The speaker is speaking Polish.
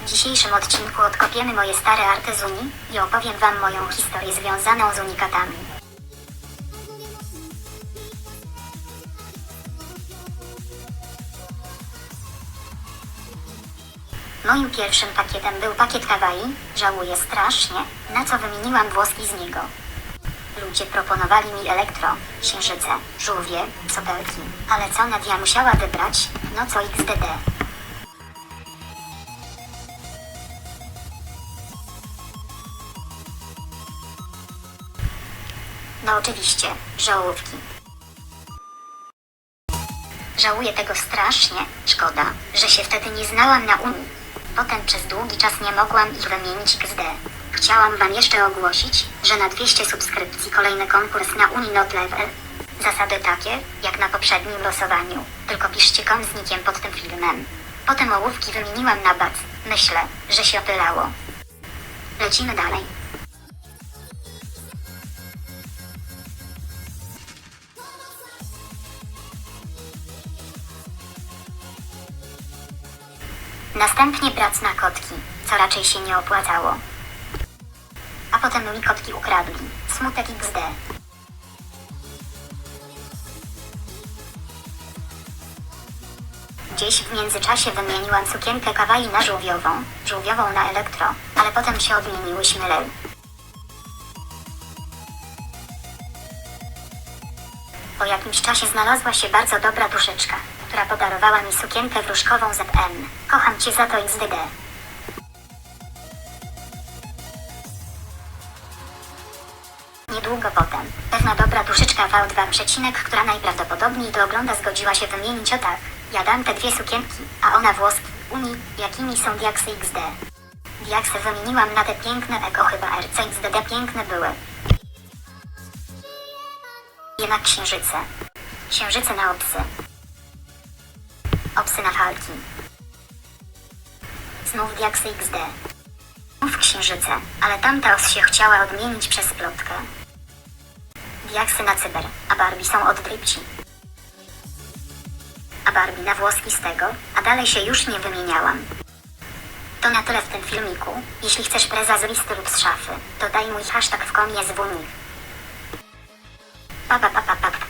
W dzisiejszym odcinku odkopiemy moje stare arty z Unii i opowiem wam moją historię związaną z unikatami. Moim pierwszym pakietem był pakiet Hawaii, żałuję strasznie, na co wymieniłam włoski z niego. Ludzie proponowali mi elektro, księżyce, żółwie, sopelki, ale co Nadia musiała wybrać, no co XDD. No oczywiście, żołówki. Żałuję tego strasznie, szkoda, że się wtedy nie znałam na Unii. Potem przez długi czas nie mogłam ich wymienić XD. Chciałam wam jeszcze ogłosić, że na 200 subskrypcji kolejny konkurs na Unii Not Level. Zasady takie, jak na poprzednim losowaniu, tylko piszcie kom z nikiem pod tym filmem. Potem ołówki wymieniłam na bac. Myślę, że się opylało. Lecimy dalej. Następnie prac na kotki, co raczej się nie opłacało. A potem mi kotki ukradli. Smutek XD. Gdzieś w międzyczasie wymieniłam sukienkę kawaii na żółwiową, żółwiową na elektro, ale potem się odmieniłyśmy lel. Po jakimś czasie znalazła się bardzo dobra duszyczka, która podarowała mi sukienkę wróżkową ZM. Kocham cię za to XDD. Niedługo potem, pewna dobra duszyczka V2 przecinek, która najprawdopodobniej to ogląda, zgodziła się wymienić o tak. Ja dam te dwie sukienki, a ona włoski, uni, jakimi są diaksy XD. Diaksy wymieniłam na te piękne eko chyba RC XDD piękne były. Jednak księżyce. Księżyce na obsy. Obsy na falki. Znów diaksy XD. Znów księżyce, ale tamta os się chciała odmienić przez plotkę. Diaksy na cyber, a Barbie są od dripci. A Barbie na włoski z tego, a dalej się już nie wymieniałam. To na tyle w tym filmiku. Jeśli chcesz preza z listy lub z szafy, to daj mój hashtag w komie z wunich. Pa pa pa pa pa. pa.